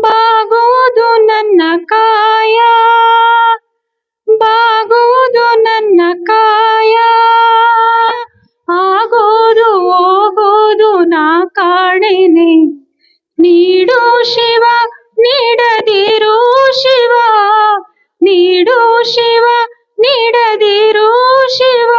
ಬಾಗುವುದು ನನ್ನ ಕಾಯ. ಬಾಗುವುದು ನನ್ನ ಕಾಯ. ಆಗೋದು, ಹೋಗೋದು ನಾ ಕಾಣೆನೆ. ನೀಡು ಶಿವ, ನೀಡದಿರು ಶಿವ. ನೀಡು ಶಿವ, ನೀಡದಿರು ಶಿವ.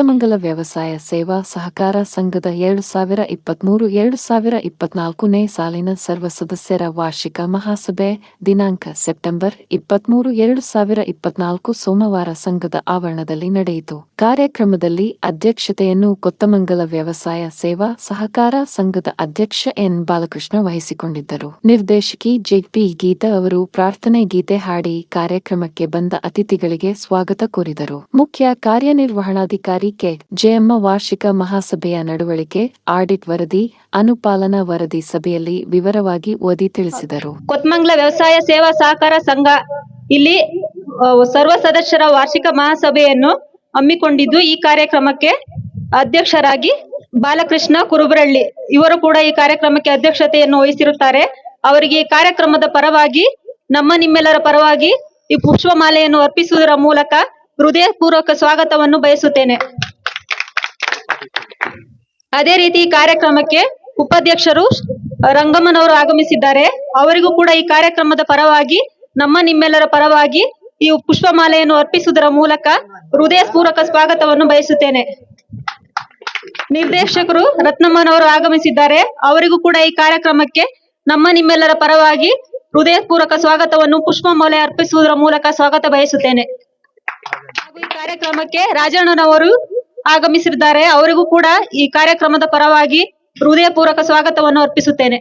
ಕೊತ್ತಮಂಗಲ ವ್ಯವಸಾಯ ಸೇವಾ ಸಹಕಾರ ಸಂಘದ ಎರಡು ಸಾವಿರ ಇಪ್ಪತ್ಮೂರು, ಎರಡು ಸಾವಿರ ಇಪ್ಪತ್ನಾಲ್ಕನೇ ಸಾಲಿನ ಸರ್ವ ಸದಸ್ಯರ ವಾರ್ಷಿಕ ಮಹಾಸಭೆ ದಿನಾಂಕ ಸೆಪ್ಟೆಂಬರ್ ಇಪ್ಪತ್ಮೂರು, ಎರಡು ಸಾವಿರ ಇಪ್ಪತ್ನಾಲ್ಕು ಸೋಮವಾರ ಸಂಘದ ಆವರಣದಲ್ಲಿ ನಡೆಯಿತು. ಕಾರ್ಯಕ್ರಮದಲ್ಲಿ ಅಧ್ಯಕ್ಷತೆಯನ್ನು ಕೊತ್ತಮಂಗಲ ವ್ಯವಸಾಯ ಸೇವಾ ಸಹಕಾರ ಸಂಘದ ಅಧ್ಯಕ್ಷ ಎನ್ ಬಾಲಕೃಷ್ಣ ವಹಿಸಿಕೊಂಡಿದ್ದರು. ನಿರ್ದೇಶಕಿ ಜೆಪಿ ಗೀತಾ ಅವರು ಪ್ರಾರ್ಥನೆ ಗೀತೆ ಹಾಡಿ ಕಾರ್ಯಕ್ರಮಕ್ಕೆ ಬಂದ ಅತಿಥಿಗಳಿಗೆ ಸ್ವಾಗತ ಕೋರಿದರು. ಮುಖ್ಯ ಕಾರ್ಯನಿರ್ವಹಣಾಧಿಕಾರಿ ಕೆ ಜಯಮ್ಮ ವಾರ್ಷಿಕ ಮಹಾಸಭೆಯ ನಡವಳಿಕೆ, ಆಡಿಟ್ ವರದಿ, ಅನುಪಾಲನಾ ವರದಿ ಸಭೆಯಲ್ಲಿ ವಿವರವಾಗಿ ಓದಿ ತಿಳಿಸಿದರು. ಕೊತ್ಮಂಗ್ಲ ವ್ಯವಸಾಯ ಸೇವಾ ಸಹಕಾರ ಸಂಘ ಇಲ್ಲಿ ಸರ್ವ ಸದಸ್ಯರ ವಾರ್ಷಿಕ ಮಹಾಸಭೆಯನ್ನು ಹಮ್ಮಿಕೊಂಡಿದ್ದು ಈ ಕಾರ್ಯಕ್ರಮಕ್ಕೆ ಅಧ್ಯಕ್ಷರಾಗಿ ಬಾಲಕೃಷ್ಣ ಕುರುಬರಳ್ಳಿ. ಇವರು ಕೂಡ ಈ ಕಾರ್ಯಕ್ರಮಕ್ಕೆ ಅಧ್ಯಕ್ಷತೆಯನ್ನು ವಹಿಸಿರುತ್ತಾರೆ. ಅವರಿಗೆ ಈ ಕಾರ್ಯಕ್ರಮದ ಪರವಾಗಿ ನಮ್ಮ ನಿಮ್ಮೆಲ್ಲರ ಪರವಾಗಿ ಈ ಪುಷ್ಪಮಾಲೆಯನ್ನು ಅರ್ಪಿಸುವುದರ ಮೂಲಕ ಹೃದಯಪೂರ್ವಕ ಸ್ವಾಗತವನ್ನು ಬಯಸುತ್ತೇನೆ. ಅದೇ ರೀತಿ ಕಾರ್ಯಕ್ರಮಕ್ಕೆ ಉಪಾಧ್ಯಕ್ಷರು ರಂಗಮ್ಮನವರು ಆಗಮಿಸಿದ್ದಾರೆ. ಅವರಿಗೂ ಕೂಡ ಈ ಕಾರ್ಯಕ್ರಮದ ಪರವಾಗಿ, ನಮ್ಮ ನಿಮ್ಮೆಲ್ಲರ ಪರವಾಗಿ ಈ ಪುಷ್ಪಮಾಲೆಯನ್ನು ಅರ್ಪಿಸುವುದರ ಮೂಲಕ ಹೃದಯಪೂರ್ವಕ ಸ್ವಾಗತವನ್ನು ಬಯಸುತ್ತೇನೆ. ನಿರ್ದೇಶಕರು ರತ್ನಮ್ಮನವರು ಆಗಮಿಸಿದ್ದಾರೆ. ಅವರಿಗೂ ಕೂಡ ಈ ಕಾರ್ಯಕ್ರಮಕ್ಕೆ ನಮ್ಮ ನಿಮ್ಮೆಲ್ಲರ ಪರವಾಗಿ ಹೃದಯಪೂರ್ವಕ ಸ್ವಾಗತವನ್ನು ಪುಷ್ಪಮಾಲೆ ಅರ್ಪಿಸುವುದರ ಮೂಲಕ ಸ್ವಾಗತ ಬಯಸುತ್ತೇನೆ. ಹಾಗೂ ಈ ಕಾರ್ಯಕ್ರಮಕ್ಕೆ ರಾಜಣ್ಣನವರು ಆಗಮಿಸಿದ್ದಾರೆ. ಅವರಿಗೂ ಕೂಡ ಈ ಕಾರ್ಯಕ್ರಮದ ಪರವಾಗಿ ಹೃದಯಪೂರ್ವಕ ಸ್ವಾಗತವನ್ನು ಅರ್ಪಿಸುತ್ತೇನೆ.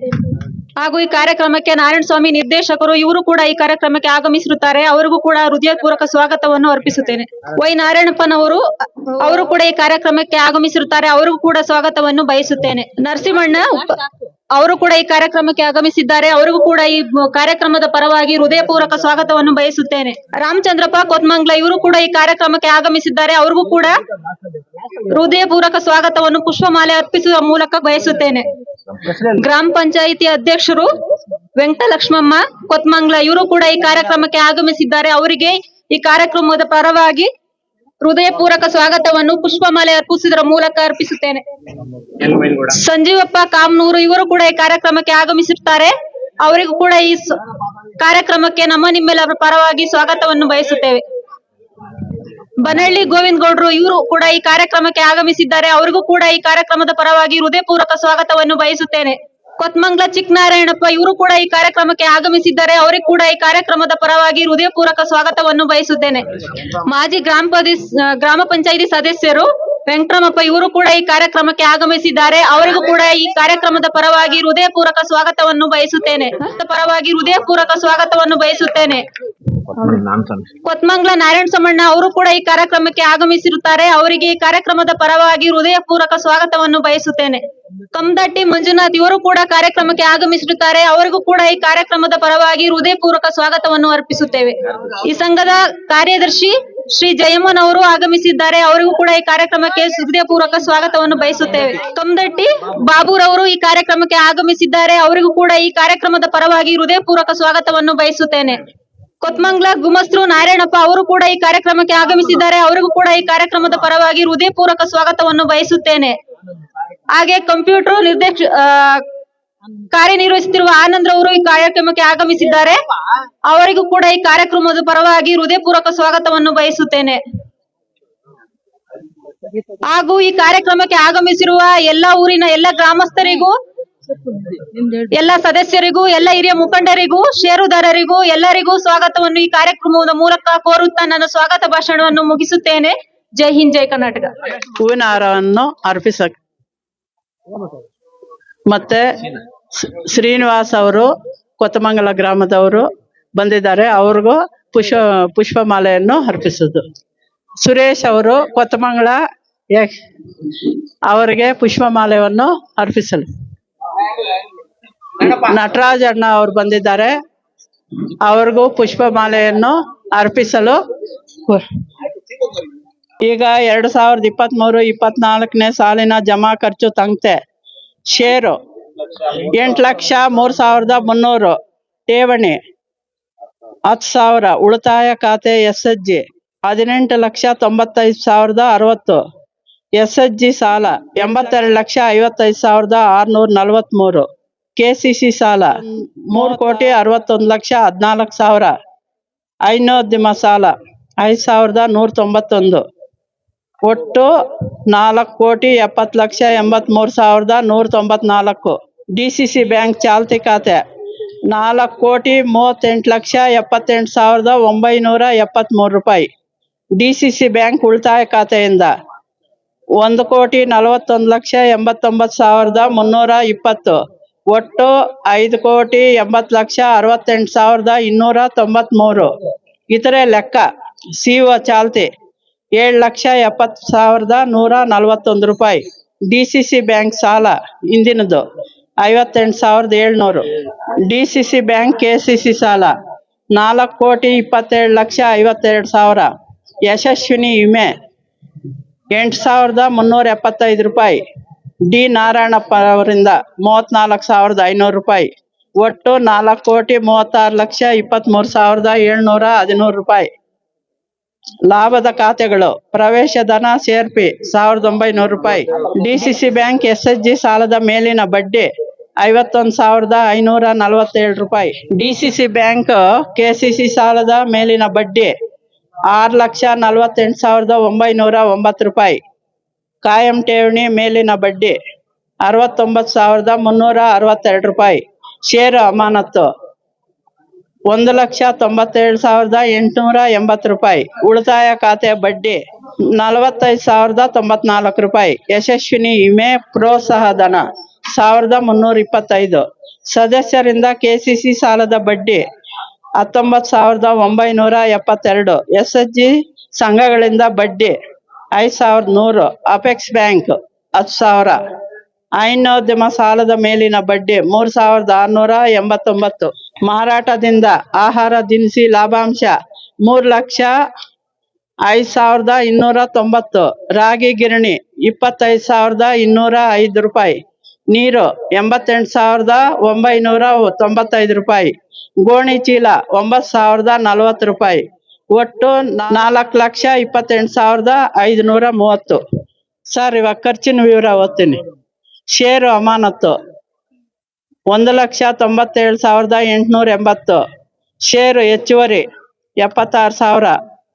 ಹಾಗೂ ಈ ಕಾರ್ಯಕ್ರಮಕ್ಕೆ ನಾರಾಯಣ ಸ್ವಾಮಿ ನಿರ್ದೇಶಕರು ಇವರು ಕೂಡ ಈ ಕಾರ್ಯಕ್ರಮಕ್ಕೆ ಆಗಮಿಸಿರುತ್ತಾರೆ. ಅವರಿಗೂ ಕೂಡ ಹೃದಯಪೂರ್ವಕ ಸ್ವಾಗತವನ್ನು ಅರ್ಪಿಸುತ್ತೇನೆ. ವೈ ನಾರಾಯಣಪ್ಪನವರು, ಅವರು ಕೂಡ ಈ ಕಾರ್ಯಕ್ರಮಕ್ಕೆ ಆಗಮಿಸಿರುತ್ತಾರೆ. ಅವರಿಗೂ ಕೂಡ ಸ್ವಾಗತವನ್ನು ಬಯಸುತ್ತೇನೆ. ನರಸಿಂಹಣ್ಣ ಅವರು ಕೂಡ ಈ ಕಾರ್ಯಕ್ರಮಕ್ಕೆ ಆಗಮಿಸಿದ್ದಾರೆ. ಅವರಿಗೂ ಕೂಡ ಈ ಕಾರ್ಯಕ್ರಮದ ಪರವಾಗಿ ಹೃದಯಪೂರ್ವಕ ಸ್ವಾಗತವನ್ನು ಬಯಸುತ್ತೇನೆ. ರಾಮಚಂದ್ರಪ್ಪ ಕೊತ್ಮಂಗ್ಲ ಇವರು ಕೂಡ ಈ ಕಾರ್ಯಕ್ರಮಕ್ಕೆ ಆಗಮಿಸಿದ್ದಾರೆ. ಅವರಿಗೂ ಕೂಡ ಹೃದಯಪೂರ್ವಕ ಸ್ವಾಗತವನ್ನು ಪುಷ್ಪಮಾಲೆ ಅರ್ಪಿಸುವ ಮೂಲಕ ಬಯಸುತ್ತೇನೆ. ಗ್ರಾಮ ಪಂಚಾಯಿತಿ ಅಧ್ಯಕ್ಷರು ವೆಂಕಟಲಕ್ಷ್ಮಮ್ಮ ಕೊತ್ಮಂಗ್ಲ ಇವರು ಕೂಡ ಈ ಕಾರ್ಯಕ್ರಮಕ್ಕೆ ಆಗಮಿಸಿದ್ದಾರೆ. ಅವರಿಗೆ ಈ ಕಾರ್ಯಕ್ರಮದ ಪರವಾಗಿ ಹೃದಯಪೂರ್ವಕ ಸ್ವಾಗತವನ್ನು ಪುಷ್ಪಮಾಲೆ ಅರ್ಪಿಸುವುದರ ಮೂಲಕ ಅರ್ಪಿಸುತ್ತೇನೆ. ಸಂಜೀವಪ್ಪ ಕಾಮನೂರು ಇವರು ಕೂಡ ಈ ಕಾರ್ಯಕ್ರಮಕ್ಕೆ ಆಗಮಿಸಿರ್ತಾರೆ ಅವರಿಗೂ ಕೂಡ ಈ ಕಾರ್ಯಕ್ರಮಕ್ಕೆ ನಮ್ಮ ನಿಮ್ಮೆಲ್ಲರ ಪರವಾಗಿ ಸ್ವಾಗತವನ್ನು ಬಯಸುತ್ತೇವೆ. ಬನಹಳ್ಳಿ ಗೋವಿಂದ ಗೌಡ್ರು ಇವರು ಕೂಡ ಈ ಕಾರ್ಯಕ್ರಮಕ್ಕೆ ಆಗಮಿಸಿದ್ದಾರೆ. ಅವರಿಗೂ ಕೂಡ ಈ ಕಾರ್ಯಕ್ರಮದ ಪರವಾಗಿ ಹೃದಯಪೂರ್ವಕ ಸ್ವಾಗತವನ್ನು ಬಯಸುತ್ತೇನೆ. ಕೊತ್ಮಂಗ್ಲ ಚಿಕ್ಕನಾರಾಯಣಪ್ಪ, ಇವರು ಕೂಡ ಈ ಕಾರ್ಯಕ್ರಮಕ್ಕೆ ಆಗಮಿಸಿದ್ದಾರೆ. ಅವರಿಗೆ ಕೂಡ ಈ ಕಾರ್ಯಕ್ರಮದ ಪರವಾಗಿ ಹೃದಯಪೂರ್ವಕ ಸ್ವಾಗತವನ್ನು ಬಯಸುತ್ತೇನೆ. ಮಾಜಿ ಗ್ರಾಮ ಗ್ರಾಮ ಪಂಚಾಯಿತಿ ಸದಸ್ಯರು ವೆಂಕಟರಮಪ್ಪ, ಇವರು ಕೂಡ ಈ ಕಾರ್ಯಕ್ರಮಕ್ಕೆ ಆಗಮಿಸಿದ್ದಾರೆ. ಅವರಿಗೂ ಕೂಡ ಈ ಕಾರ್ಯಕ್ರಮದ ಪರವಾಗಿ ಹೃದಯಪೂರ್ವಕ ಸ್ವಾಗತವನ್ನು ಬಯಸುತ್ತೇನೆ. ಪರವಾಗಿ ಹೃದಯಪೂರ್ವಕ ಸ್ವಾಗತವನ್ನು ಬಯಸುತ್ತೇನೆ. ಕೊತ್ಮಂಗ್ಲ ನಾರಾಯಣ ಸಮಣ್ಣ ಅವರು ಕೂಡ ಈ ಕಾರ್ಯಕ್ರಮಕ್ಕೆ ಆಗಮಿಸಿರುತ್ತಾರೆ. ಅವರಿಗೆ ಈ ಕಾರ್ಯಕ್ರಮದ ಪರವಾಗಿ ಹೃದಯಪೂರ್ವಕ ಸ್ವಾಗತವನ್ನು ಬಯಸುತ್ತೇನೆ. ಕಮದಟ್ಟಿ ಮಂಜುನಾಥ್ ಇವರು ಕೂಡ ಕಾರ್ಯಕ್ರಮಕ್ಕೆ ಆಗಮಿಸಿರುತ್ತಾರೆ. ಅವರಿಗೂ ಕೂಡ ಈ ಕಾರ್ಯಕ್ರಮದ ಪರವಾಗಿ ಹೃದಯಪೂರ್ವಕ ಸ್ವಾಗತವನ್ನು ಅರ್ಪಿಸುತ್ತೇವೆ. ಈ ಸಂಘದ ಕಾರ್ಯದರ್ಶಿ ಶ್ರೀ ಜಯಮ್ಮನವರು ಆಗಮಿಸಿದ್ದಾರೆ. ಅವರಿಗೂ ಕೂಡ ಈ ಕಾರ್ಯಕ್ರಮಕ್ಕೆ ಹೃದಯಪೂರ್ವಕ ಸ್ವಾಗತವನ್ನು ಬಯಸುತ್ತೇವೆ. ಕಂದಟ್ಟಿ ಬಾಬೂರ್ ಅವರು ಈ ಕಾರ್ಯಕ್ರಮಕ್ಕೆ ಆಗಮಿಸಿದ್ದಾರೆ. ಅವರಿಗೂ ಕೂಡ ಈ ಕಾರ್ಯಕ್ರಮದ ಪರವಾಗಿ ಹೃದಯಪೂರ್ವಕ ಸ್ವಾಗತವನ್ನು ಬಯಸುತ್ತೇನೆ. ಕೊತ್ಮಂಗ್ಲ ಗುಮಸ್ತ್ರು ನಾರಾಯಣಪ್ಪ ಅವರು ಕೂಡ ಈ ಕಾರ್ಯಕ್ರಮಕ್ಕೆ ಆಗಮಿಸಿದ್ದಾರೆ. ಅವರಿಗೂ ಕೂಡ ಈ ಕಾರ್ಯಕ್ರಮದ ಪರವಾಗಿ ಹೃದಯಪೂರ್ವಕ ಸ್ವಾಗತವನ್ನು ಬಯಸುತ್ತೇನೆ. ಹಾಗೆ ಕಂಪ್ಯೂಟರ್ ನಿರ್ದೇಶ ಕಾರ್ಯನಿರ್ವಹಿಸುತ್ತಿರುವ ಆನಂದ್ ಅವರು ಈ ಕಾರ್ಯಕ್ರಮಕ್ಕೆ ಆಗಮಿಸಿದ್ದಾರೆ. ಅವರಿಗೂ ಕೂಡ ಈ ಕಾರ್ಯಕ್ರಮದ ಪರವಾಗಿ ಹೃದಯಪೂರ್ವಕ ಸ್ವಾಗತವನ್ನು ಬಯಸುತ್ತೇನೆ. ಹಾಗೂ ಈ ಕಾರ್ಯಕ್ರಮಕ್ಕೆ ಆಗಮಿಸಿರುವ ಎಲ್ಲ ಊರಿನ ಎಲ್ಲ ಗ್ರಾಮಸ್ಥರಿಗೂ, ಎಲ್ಲ ಸದಸ್ಯರಿಗೂ, ಎಲ್ಲ ಹಿರಿಯ ಮುಖಂಡರಿಗೂ, ಷೇರುದಾರರಿಗೂ, ಎಲ್ಲರಿಗೂ ಸ್ವಾಗತವನ್ನು ಈ ಕಾರ್ಯಕ್ರಮದ ಮೂಲಕ ಕೋರುತ್ತಾ ನನ್ನ ಸ್ವಾಗತ ಭಾಷಣವನ್ನು ಮುಗಿಸುತ್ತೇನೆ. ಜೈ ಹಿಂದ್, ಜೈ ಕರ್ನಾಟಕ. ಹೂವಿನ ಹಾರವನ್ನು ಅರ್ಪಿಸ ಮತ್ತೆ ಶ್ರೀ- ಶ್ರೀನಿವಾಸ್ ಅವರು ಕೊತ್ತಮಂಗಲ ಗ್ರಾಮದವರು ಬಂದಿದ್ದಾರೆ. ಅವ್ರಿಗೂ ಪುಷ್ಪ, ಪುಷ್ಪಮಾಲೆಯನ್ನು ಅರ್ಪಿಸುದು. ಸುರೇಶ್ ಅವರು ಕೊತ್ತಮಂಗಲ ಅವರಿಗೆ ಪುಷ್ಪಮಾಲೆಯನ್ನು ಅರ್ಪಿಸಲು. ನಟರಾಜ್ ಅಣ್ಣ ಅವರು ಬಂದಿದ್ದಾರೆ. ಅವ್ರಿಗೂ ಪುಷ್ಪಮಾಲೆಯನ್ನು ಅರ್ಪಿಸಲು. ಈಗ ಎರಡು ಸಾವಿರದ ಇಪ್ಪತ್ತ್ಮೂರು ಇಪ್ಪತ್ನಾಲ್ಕನೇ ಸಾಲಿನ ಜಮಾ ಖರ್ಚು ತಂಗ್ತೆ ಷೇರು ಎಂಟು ಲಕ್ಷ ಮೂರ್ ಸಾವಿರದ ಮುನ್ನೂರು. ಠೇವಣಿ ಹತ್ತು ಸಾವಿರ. ಉಳಿತಾಯ ಖಾತೆ ಎಸ್ ಎಚ್ ಜಿ ಹದಿನೆಂಟು ಲಕ್ಷ ತೊಂಬತ್ತೈದು ಸಾವಿರದ ಅರವತ್ತು. ಎಸ್ ಎಚ್ ಜಿ ಸಾಲ ಎಂಬತ್ತೆರಡು ಲಕ್ಷ ಐವತ್ತೈದು ಸಾವಿರದ ಆರುನೂರ ನಲವತ್ತ್ಮೂರು ಕೆ ಸಿ ಸಿ ಸಾಲ ಮೂರು ಕೋಟಿ ಅರವತ್ತೊಂದು ಲಕ್ಷ ಹದಿನಾಲ್ಕು ಸಾವಿರ. ಐನೋದ್ಯಮ ಸಾಲ ಐದು ಸಾವಿರದ ನೂರ ತೊಂಬತ್ತೊಂದು. ಒಟ್ಟು ನಾಲ್ಕು ಕೋಟಿ ಎಪ್ಪತ್ತು ಲಕ್ಷ ಎಂಬತ್ಮೂರು ಸಾವಿರದ ನೂರ ತೊಂಬತ್ನಾಲ್ಕು. ಡಿ ಸಿ ಸಿ ಬ್ಯಾಂಕ್ ಚಾಲ್ತಿ ಖಾತೆ. ನಾಲ್ಕು ಕೋಟಿ ಮೂವತ್ತೆಂಟು ಲಕ್ಷ ಎಪ್ಪತ್ತೆಂಟು ಸಾವಿರದ ಒಂಬೈನೂರ ಎಪ್ಪತ್ತ್ಮೂರು ರೂಪಾಯಿ. ಡಿ ಸಿ ಸಿ ಬ್ಯಾಂಕ್ ಉಳಿತಾಯ ಖಾತೆಯಿಂದ ಒಂದು ಕೋಟಿ ನಲವತ್ತೊಂದು ಲಕ್ಷ ಎಂಬತ್ತೊಂಬತ್ತು ಸಾವಿರದ ಮುನ್ನೂರ ಇಪ್ಪತ್ತು. ಒಟ್ಟು ಐದು ಕೋಟಿ ಎಂಬತ್ತು ಲಕ್ಷ ಅರವತ್ತೆಂಟು ಸಾವಿರದ ಇನ್ನೂರ ತೊಂಬತ್ತ್ಮೂರು ಇತರೆ ಲೆಕ್ಕ. ಸಿ ಒ ಚಾಲ್ತಿ. ಏಳು ಲಕ್ಷ ಎಪ್ಪತ್ತು ಸಾವಿರದ ನೂರ ನಲವತ್ತೊಂದು ರೂಪಾಯಿ ಡಿ ಸಿ ಸಿ ಬ್ಯಾಂಕ್ ಸಾಲ ಇಂದಿನದು ಐವತ್ತೆಂಟು ಸಾವಿರದ ಏಳ್ನೂರು D C C bank K C C ಸಾಲ ನಾಲ್ಕು ಕೋಟಿ ಇಪ್ಪತ್ತೇಳು ಲಕ್ಷ ಐವತ್ತೆರಡು ಸಾವಿರ ಯಶಸ್ವಿನಿ ವಿಮೆ ಎಂಟು ಸಾವಿರದ ಮುನ್ನೂರ ಎಪ್ಪತ್ತೈದು ರೂಪಾಯಿ ಡಿ ನಾರಾಯಣಪ್ಪ ಅವರಿಂದ ಮೂವತ್ನಾಲ್ಕು ಸಾವಿರದ ಐನೂರು ರೂಪಾಯಿ ಒಟ್ಟು ನಾಲ್ಕು ಕೋಟಿ ಮೂವತ್ತಾರು ಲಕ್ಷ ಇಪ್ಪತ್ತ್ಮೂರು ಸಾವಿರದ ಏಳ್ನೂರ ಹದಿನೂರು ರೂಪಾಯಿ ಲಾಭದ ಖಾತೆಗಳು, ಪ್ರವೇಶ ಧನ ಸೇರ್ಪಿ, ಸಾವಿರದ ಒಂಬೈನೂರು ರೂಪಾಯಿ. D C C bank S H G ಸಾಲದ ಮೇಲಿನ ಬಡ್ಡಿ, ಐವತ್ತೊಂದು ಸಾವಿರದ ಐನೂರ ನಲವತ್ತೇಳು ರೂಪಾಯಿ. D C C bank K C C ಸಾಲದ ಮೇಲಿನ ಬಡ್ಡಿ, ಆರು ಲಕ್ಷ ನಲವತ್ತೆಂಟು ಸಾವಿರದ ಒಂಬೈನೂರ ಒಂಬತ್ತು ರೂಪಾಯಿ. ಕಾಯಂ ಠೇವಣಿ ಮೇಲಿನ ಬಡ್ಡಿ, ಅರವತ್ತೊಂಬತ್ತು ಸಾವಿರದ ಮುನ್ನೂರ ಅರವತ್ತೆರಡು ರೂಪಾಯಿ. ಷೇರು ಅಮಾನತ್ತು ಒಂದು ಲಕ್ಷ ತೊಂಬತ್ತೇಳು ಸಾವಿರದ ಎಂಟುನೂರ ಎಂಬತ್ತು ರೂಪಾಯಿ. ಉಳಿತಾಯ ಖಾತೆ ಬಡ್ಡಿ ನಲವತ್ತೈದು ಸಾವಿರದ ತೊಂಬತ್ನಾಲ್ಕು ರೂಪಾಯಿ. ಯಶಸ್ವಿನಿ ವಿಮೆ ಪ್ರೋತ್ಸಾಹಧನ ಸಾವಿರದ ಮುನ್ನೂರ ಇಪ್ಪತ್ತೈದು. ಸದಸ್ಯರಿಂದ ಕೆಸಿಸಿ ಸಾಲದ ಬಡ್ಡಿ ಹತ್ತೊಂಬತ್ತು ಸಾವಿರದ ಒಂಬೈನೂರ ಎಪ್ಪತ್ತೆರಡು. ಎಸ್ ಎಚ್ ಜಿ ಸಂಘಗಳಿಂದ ಬಡ್ಡಿ ಐದು ಸಾವಿರದ ನೂರು. ಅಪೆಕ್ಸ್ ಬ್ಯಾಂಕ್ ಹತ್ತು ಸಾವಿರ. ಐನೋದ್ಯಮ ಸಾಲದ ಮೇಲಿನ ಬಡ್ಡಿ ಮೂರು ಸಾವಿರದ ಆರುನೂರ ಎಂಬತ್ತೊಂಬತ್ತು. ಮಾರಾಟದಿಂದ ಆಹಾರ ದಿನಸಿ ಲಾಭಾಂಶ ಮೂರು ಲಕ್ಷ ಐದು ಸಾವಿರದ ಇನ್ನೂರ ತೊಂಬತ್ತು. ರಾಗಿ ಗಿರಣಿ ಇಪ್ಪತ್ತೈದು ಸಾವಿರದ ಇನ್ನೂರ ಐದು ರೂಪಾಯಿ. ನೀರು ಎಂಬತ್ತೆಂಟು ಸಾವಿರದ ಒಂಬೈನೂರ ತೊಂಬತ್ತೈದು ರೂಪಾಯಿ. ಗೋಣಿ ಚೀಲ ಒಂಬತ್ತು ಸಾವಿರದ ನಲವತ್ತು ರೂಪಾಯಿ. ಒಟ್ಟು ನಾಲ್ಕು ಲಕ್ಷ ಇಪ್ಪತ್ತೆಂಟು ಸಾವಿರದ ಐದುನೂರ ಮೂವತ್ತು. ಸರ್, ಇವಾಗ ಖರ್ಚಿನ ವಿವರ ಓದ್ತೀನಿ. ಷೇರು ಅಮಾನತ್ತು ಒಂದು ಲಕ್ಷ ತೊಂಬತ್ತೇಳು ಸಾವಿರದ ಎಂಟುನೂರ ಎಂಬತ್ತು. ಷೇರು ಹೆಚ್ಚುವರಿ ಎಪ್ಪತ್ತಾರು ಸಾವಿರ.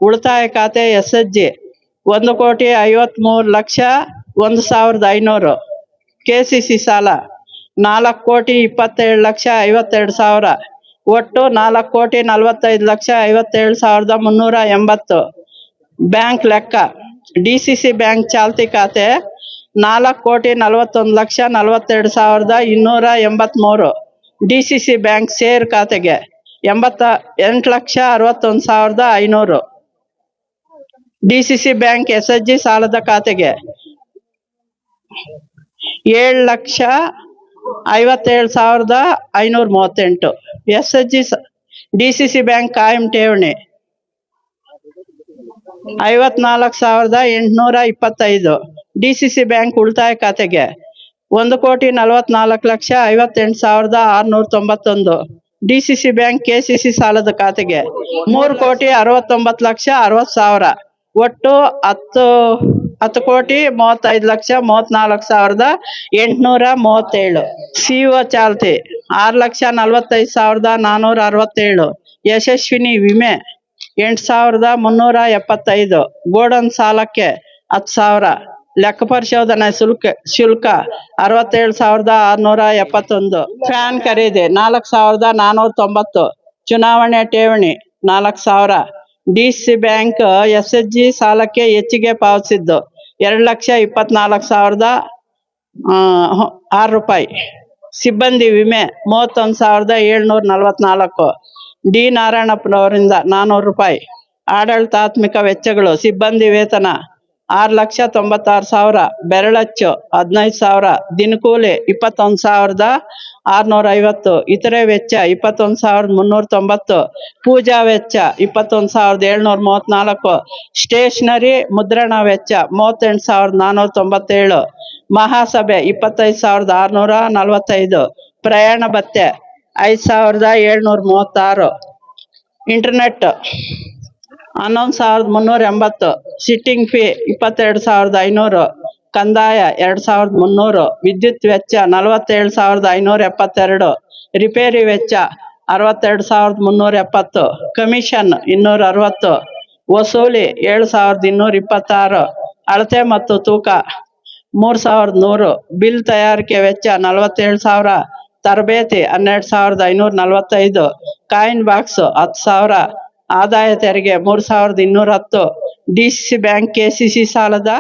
ಉಳಿತಾಯ ಖಾತೆ ಎಸ್ ಎಚ್ ಜಿ ಒಂದು ಕೋಟಿ ಐವತ್ತ್ಮೂರು ಲಕ್ಷ ಒಂದು ಸಾವಿರದ ಐನೂರು. ಕೆ ಸಿ ಸಿ ಸಾಲ ನಾಲ್ಕು ಕೋಟಿ ಇಪ್ಪತ್ತೇಳು ಲಕ್ಷ ಐವತ್ತೆರಡು ಸಾವಿರ. ಒಟ್ಟು ನಾಲ್ಕು ಕೋಟಿ ನಲವತ್ತೈದು ಲಕ್ಷ ಐವತ್ತೇಳು ಸಾವಿರದ ಮುನ್ನೂರ ಎಂಬತ್ತು. ಬ್ಯಾಂಕ್ ಲೆಕ್ಕ. ಡಿ ಸಿ ಸಿ ಬ್ಯಾಂಕ್ ಚಾಲ್ತಿ ಖಾತೆ ನಾಲ್ಕು ಕೋಟಿ ನಲವತ್ತೊಂದು ಲಕ್ಷ ನಲವತ್ತೆರಡು ಸಾವಿರದ ಇನ್ನೂರ ಎಂಬತ್ಮೂರು D C C bank share ಖಾತೆಗೆ ಎಂಬತ್ತ ಎಂಟು ಲಕ್ಷ ಅರವತ್ತೊಂದು ಸಾವಿರದ ಐನೂರು. D C C bank S H G ಸಾಲದ ಖಾತೆಗೆ ಏಳು ಲಕ್ಷ ಐವತ್ತೇಳು ಸಾವಿರದ ಐನೂರ ಮೂವತ್ತೆಂಟು. S H G D C C bank ಕಾಯಂ ಠೇವಣಿ ಐವತ್ನಾಲ್ಕು ಸಾವಿರದ ಎಂಟುನೂರ ಇಪ್ಪತ್ತೈದು. ಡಿ ಸಿ ಸಿ ಬ್ಯಾಂಕ್ ಉಳಿತಾಯ ಖಾತೆಗೆ ಒಂದು ಕೋಟಿ ನಲವತ್ನಾಲ್ಕು ಲಕ್ಷ ಐವತ್ತೆಂಟು ಸಾವಿರದ ಆರುನೂರ ತೊಂಬತ್ತೊಂದು. D C C bank K C C ಸಾಲದ ಖಾತೆಗೆ ಮೂರು ಕೋಟಿ ಅರವತ್ತೊಂಬತ್ತು ಲಕ್ಷ ಅರವತ್ತು ಸಾವಿರ. ಒಟ್ಟು ಹತ್ತು ಹತ್ತು ಕೋಟಿ ಮೂವತ್ತೈದು ಲಕ್ಷ ಮೂವತ್ನಾಲ್ಕು ಸಾವಿರದ ಎಂಟುನೂರ ಮೂವತ್ತೇಳು. ಸಿ ಒ ಚಾಲ್ತಿ ಆರು ಲಕ್ಷ ನಲವತ್ತೈದು ಸಾವಿರದ ನಾನ್ನೂರ ಅರವತ್ತೇಳು. ಯಶಸ್ವಿನಿ ವಿಮೆ ಎಂಟು ಸಾವಿರದ ಮುನ್ನೂರ ಎಪ್ಪತ್ತೈದು. ಗೋಡನ್ ಸಾಲಕ್ಕೆ ಹತ್ತು ಸಾವಿರ. ಲೆಕ್ಕ ಪರಿಶೋಧನೆ ಶುಲ್ಕ ಶುಲ್ಕ ಅರವತ್ತೇಳು ಸಾವಿರದ ಆರುನೂರ ಎಪ್ಪತ್ತೊಂದು. ಫ್ಯಾನ್ ಖರೀದಿ, ನಾಲ್ಕು ಸಾವಿರದ ನಾನೂರ ತೊಂಬತ್ತು. ಚುನಾವಣೆ ಠೇವಣಿ, ನಾಲ್ಕು ಸಾವಿರ. D C bank S H G ಸಾಲಕ್ಕೆ ಹೆಚ್ಚಿಗೆ ಪಾವತಿಸಿದ್ದು ಎರಡು ಲಕ್ಷ ಇಪ್ಪತ್ನಾಲ್ಕು ಸಾವಿರದ ಆರು ರೂಪಾಯಿ. ಸಿಬ್ಬಂದಿ ವಿಮೆ, ಮೂವತ್ತೊಂದು ಸಾವಿರದ ಏಳ್ನೂರ ನಲವತ್ನಾಲ್ಕು. ಡಿ ನಾರಾಯಣಪ್ಪನವರಿಂದ ನಾನ್ನೂರು ರೂಪಾಯಿ. ಆಡಳಿತಾತ್ಮಕ ವೆಚ್ಚಗಳು, ಸಿಬ್ಬಂದಿ ವೇತನ ಆರು ಲಕ್ಷ ತೊಂಬತ್ತಾರು ಸಾವಿರ, ಬೆರಳಚ್ಚು ಹದಿನೈದು ಸಾವಿರ, ದಿನಕೂಲಿ ಇಪ್ಪತ್ತೊಂದು ಸಾವಿರದ ಆರುನೂರ ಐವತ್ತು, ಇತರೆ ವೆಚ್ಚ ಇಪ್ಪತ್ತೊಂದು ಸಾವಿರದ ಮುನ್ನೂರ ತೊಂಬತ್ತು, ಪೂಜಾ ವೆಚ್ಚ ಇಪ್ಪತ್ತೊಂದು ಸಾವಿರದ ಏಳ್ನೂರ ಮೂವತ್ತ್ನಾಲ್ಕು ಸ್ಟೇಷನರಿ ಮುದ್ರಣ ವೆಚ್ಚ ಮೂವತ್ತೆಂಟು ಸಾವಿರದ ನಾನ್ನೂರ ತೊಂಬತ್ತೇಳು, ಮಹಾಸಭೆ ಇಪ್ಪತ್ತೈದು ಸಾವಿರದ ಆರುನೂರ ನಲವತ್ತೈದು, ಪ್ರಯಾಣ ಭತ್ಯೆ ಐದು ಸಾವಿರದ ಏಳ್ನೂರ ಮೂವತ್ತಾರು. ಇಂಟರ್ನೆಟ್ ಹನ್ನೊಂದು ಸಾವಿರದ ಮುನ್ನೂರ ಎಂಬತ್ತು. ಸಿಟ್ಟಿಂಗ್ ಫೀ ಇಪ್ಪತ್ತೆರಡು ಸಾವಿರದ ಐನೂರು. ಕಂದಾಯ ಎರಡು ಸಾವಿರದ ಮುನ್ನೂರು. ವಿದ್ಯುತ್ ವೆಚ್ಚ ನಲವತ್ತೇಳು ಸಾವಿರದ ಐನೂರ ಎಪ್ಪತ್ತೆರಡು. ರಿಪೇರಿ ವೆಚ್ಚ ಅರವತ್ತೆರಡು ಸಾವಿರದ ಮುನ್ನೂರ ಎಪ್ಪತ್ತು. ಕಮಿಷನ್ ಇನ್ನೂರ ಅರವತ್ತು. ವಸೂಲಿ ಏಳು ಸಾವಿರದ ಇನ್ನೂರ ಇಪ್ಪತ್ತಾರು. ಅಳತೆ ಮತ್ತು ತೂಕ ಮೂರು ಸಾವಿರದ ನೂರು. ಬಿಲ್ ತಯಾರಿಕೆ ವೆಚ್ಚ ನಲವತ್ತೇಳು ಸಾವಿರ. ತರಬೇತಿ ಹನ್ನೆರಡು ಸಾವಿರದ ಐನೂರ ನಲವತ್ತೈದು. ಕಾಯಿನ್ ಬಾಕ್ಸ್ ಹತ್ತು ಸಾವಿರ. ಆದಾಯ ತೆರಿಗೆ ಮೂರ್ ಸಾವಿರದ ಇನ್ನೂರ ಹತ್ತು D C bank K C C ಸಾಲದ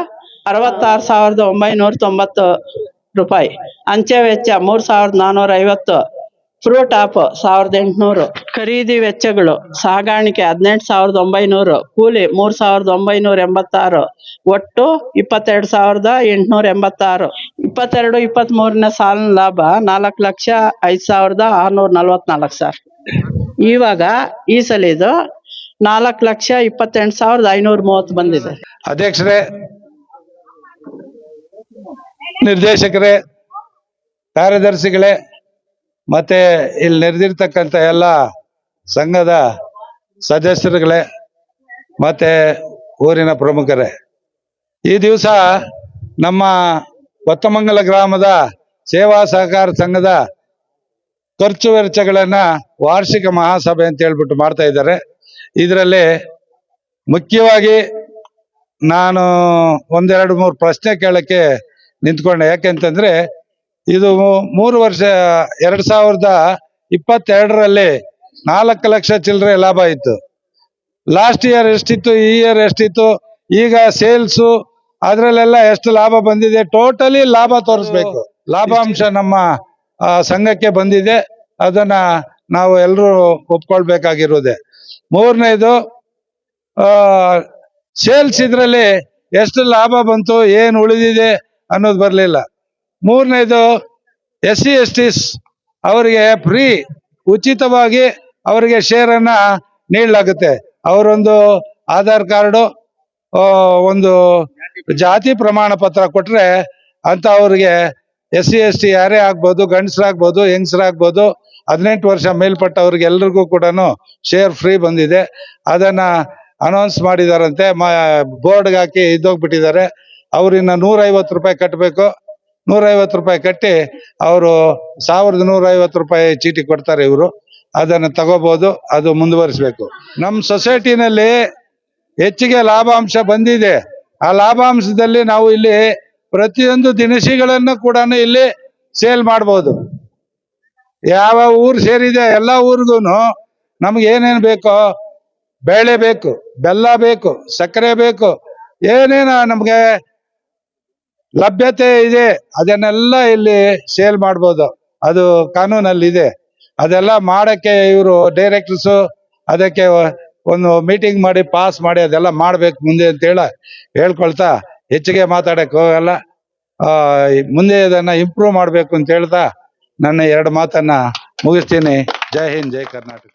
ಅರವತ್ತಾರು ಸಾವಿರದ ಒಂಬೈನೂರ ತೊಂಬತ್ತು ರೂಪಾಯಿ. ಅಂಚೆ ವೆಚ್ಚ ಮೂರು ಸಾವಿರದ ನಾನೂರ ಐವತ್ತು. ಫ್ರೂಟ್ ಆಪ್ ಸಾವಿರದ ಎಂಟುನೂರು. ಖರೀದಿ ವೆಚ್ಚಗಳು ಸಾಗಾಣಿಕೆ ಹದಿನೆಂಟು ಸಾವಿರದ ಒಂಬೈನೂರು. ಕೂಲಿ ಮೂರ್ ಸಾವಿರದ ಒಂಬೈನೂರ ಎಂಬತ್ತಾರು. ಒಟ್ಟು ಇಪ್ಪತ್ತೆರಡು ಸಾವಿರದ ಎಂಟುನೂರ ಎಂಬತ್ತಾರು. ಇಪ್ಪತ್ತೆರಡು ಇಪ್ಪತ್ತ್ಮೂರನೇ ಸಾಲಿನ ಲಾಭ ನಾಲ್ಕು ಲಕ್ಷ ಐದು ಸಾವಿರದ ಆರುನೂರ ನಲ್ವತ್ನಾಲ್ಕು ಸರ್. ಇವಾಗ ಈ ಸಲಿದು ನಾಲ್ಕು ಲಕ್ಷ ಇಪ್ಪತ್ತೆಂಟು ಸಾವಿರದ ಐನೂರ ಮೂವತ್ತು ಬಂದಿದೆ. ಅಧ್ಯಕ್ಷರೇ ನಿರ್ದೇಶಕರೇ, ಕಾರ್ಯದರ್ಶಿಗಳೇ, ಮತ್ತೆ ಇಲ್ಲಿ ನೆರೆದಿರ್ತಕ್ಕಂಥ ಎಲ್ಲ ಸಂಘದ ಸದಸ್ಯರುಗಳೇ, ಮತ್ತೆ ಊರಿನ ಪ್ರಮುಖರೇ. ಈ ದಿವಸ ನಮ್ಮ ಕೊತ್ತಮಂಗಲ ಗ್ರಾಮದ ಸೇವಾ ಸಹಕಾರ ಸಂಘದ ಖರ್ಚು ವೆಚ್ಚಗಳನ್ನ ವಾರ್ಷಿಕ ಮಹಾಸಭೆ ಅಂತ ಹೇಳ್ಬಿಟ್ಟು ಮಾಡ್ತಾ ಇದ್ದಾರೆ. ಇದರಲ್ಲಿ ಮುಖ್ಯವಾಗಿ ನಾನು ಒಂದೆರಡು ಮೂರು ಪ್ರಶ್ನೆ ಕೇಳಕ್ಕೆ ನಿಂತ್ಕೊಂಡೆ. ಯಾಕೆಂತಂದ್ರೆ ಇದು ಮೂರು ವರ್ಷ, ಎರಡ್ ಸಾವಿರದ ಇಪ್ಪತ್ತೆರಡರಲ್ಲಿ ನಾಲ್ಕು ಲಕ್ಷ ಚಿಲ್ಲರೆ ಲಾಭ ಇತ್ತು. ಲಾಸ್ಟ್ ಇಯರ್ ಎಷ್ಟಿತ್ತು, ಈ ಇಯರ್ ಎಷ್ಟಿತ್ತು, ಈಗ ಸೇಲ್ಸು, ಅದರಲ್ಲೆಲ್ಲ ಎಷ್ಟು ಲಾಭ ಬಂದಿದೆ, ಟೋಟಲಿ ಲಾಭ ತೋರಿಸ್ಬೇಕು. ಲಾಭಾಂಶ ನಮ್ಮ ಆ, ಸಂಘಕ್ಕೆ ಬಂದಿದೆ. ಅದನ್ನ ನಾವು ಎಲ್ಲರೂ ಒಪ್ಕೊಳ್ಬೇಕಾಗಿರೋದೆ. ಮೂರನೇದು ಸೇಲ್ಸ್ ಇದ್ರಲ್ಲಿ ಎಷ್ಟು ಲಾಭ ಬಂತು ಏನು ಉಳಿದಿದೆ ಅನ್ನೋದು ಬರಲಿಲ್ಲ. ಮೂರನೇದು ಎಸ್ ಸಿ ಎಸ್ ಟಿಸ್ ಅವರಿಗೆ ಫ್ರೀ ಉಚಿತವಾಗಿ ಅವರಿಗೆ ಶೇರನ್ನ ನೀಡಲಾಗುತ್ತೆ. ಅವರೊಂದು ಆಧಾರ್ ಕಾರ್ಡು ಒಂದು ಜಾತಿ ಪ್ರಮಾಣ ಪತ್ರ ಕೊಟ್ಟರೆ ಅಂತ ಅವ್ರಿಗೆ ಎಸ್ ಸಿ, ಎಸ್ ಟಿ ಯಾರೇ ಆಗ್ಬೋದು, ಗಂಡಸರಾಗ್ಬೋದು, ಹೆಂಗಸರಾಗ್ಬೋದು, ಹದಿನೆಂಟು ವರ್ಷ ಮೇಲ್ಪಟ್ಟವ್ರಿಗೆ ಎಲ್ರಿಗೂ ಕೂಡ ಶೇರ್ ಫ್ರೀ ಬಂದಿದೆ. ಅದನ್ನ ಅನೌನ್ಸ್ ಮಾಡಿದಾರಂತೆ ಬೋರ್ಡ್ಗೆ ಹಾಕಿ ಇದ್ದೋಗ್ಬಿಟ್ಟಿದ್ದಾರೆ. ಅವ್ರಿನ್ನ ನೂರೈವತ್ತು ರೂಪಾಯಿ ಕಟ್ಟಬೇಕು ನೂರೈವತ್ತು ರೂಪಾಯಿ ಕಟ್ಟಿ ಅವರು ಸಾವಿರದ ನೂರೈವತ್ತು ರೂಪಾಯಿ ಚೀಟಿ ಕೊಡ್ತಾರೆ ಇವರು. ಅದನ್ನು ತಗೋಬಹುದು ಅದು ಮುಂದುವರಿಸಬೇಕು. ನಮ್ಮ ಸೊಸೈಟಿನಲ್ಲಿ ಹೆಚ್ಚಿಗೆ ಲಾಭಾಂಶ ಬಂದಿದೆ. ಆ ಲಾಭಾಂಶದಲ್ಲಿ ನಾವು ಇಲ್ಲಿ ಪ್ರತಿಯೊಂದು ದಿನಸಿಗಳನ್ನು ಕೂಡ ಇಲ್ಲಿ ಸೇಲ್ ಮಾಡ್ಬೋದು. ಯಾವ ಊರು ಸೇರಿದೆ ಎಲ್ಲ ಊರಿಗೂ ನಮ್ಗೆ ಏನೇನು ಬೇಕೋ ಬೇಳೆ ಬೇಕು, ಬೆಲ್ಲ ಬೇಕು, ಸಕ್ಕರೆ ಬೇಕು, ಏನೇನು ನಮಗೆ ಲಭ್ಯತೆ ಇದೆ ಅದನ್ನೆಲ್ಲ ಇಲ್ಲಿ ಸೇಲ್ ಮಾಡ್ಬೋದು. ಅದು ಕಾನೂನಲ್ಲಿದೆ. ಅದೆಲ್ಲ ಮಾಡಕ್ಕೆ ಇವರು ಡೈರೆಕ್ಟರ್ಸು ಅದಕ್ಕೆ ಒಂದು ಮೀಟಿಂಗ್ ಮಾಡಿ ಪಾಸ್ ಮಾಡಿ ಅದೆಲ್ಲ ಮಾಡ್ಬೇಕು ಮುಂದೆ ಅಂತ ಹೇಳ ಹೇಳ್ಕೊಳ್ತಾ ಹೆಚ್ಚಿಗೆ ಮಾತಾಡಕ್ಕೆ ಹೋಗಲ್ಲ ಮುಂದೆ ಇದನ್ನ ಇಂಪ್ರೂವ್ ಮಾಡ್ಬೇಕು ಅಂತ ಹೇಳ್ತಾ ನನ್ನ ಎರಡು ಮಾತನ್ನ ಮುಗಿಸ್ತೀನಿ. ಜೈ ಹಿಂದ್, ಜೈ ಕರ್ನಾಟಕ.